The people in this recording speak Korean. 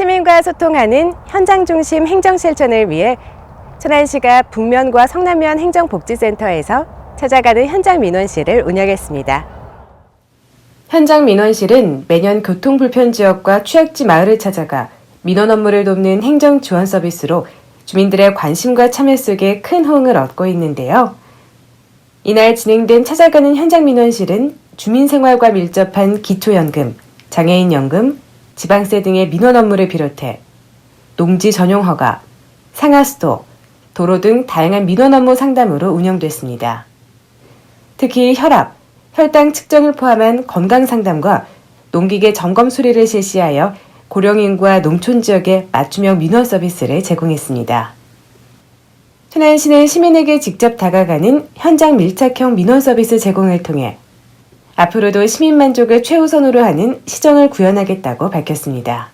시민과 소통하는 현장 중심 행정 실천을 위해 천안시가 북면과 성남면 행정복지센터에서 찾아가는 현장 민원실을 운영했습니다. 현장 민원실은 매년 교통 불편 지역과 취약지 마을을 찾아가 민원 업무를 돕는 행정 지원 서비스로 주민들의 관심과 참여 속에 큰 호응을 얻고 있는데요. 이날 진행된 찾아가는 현장 민원실은 주민생활과 밀접한 기초연금, 장애인연금, 지방세 등의 민원 업무를 비롯해 농지 전용 허가, 상하 수도, 도로 등 다양한 민원 업무 상담으로 운영됐습니다. 특히 혈압, 혈당 측정을 포함한 건강 상담과 농기계 점검 수리를 실시하여 고령인과 농촌 지역에 맞춤형 민원 서비스를 제공했습니다. 천안시는 시민에게 직접 다가가는 현장 밀착형 민원 서비스 제공을 통해 앞으로도 시민 만족을 최우선으로 하는 시정을 구현하겠다고 밝혔습니다.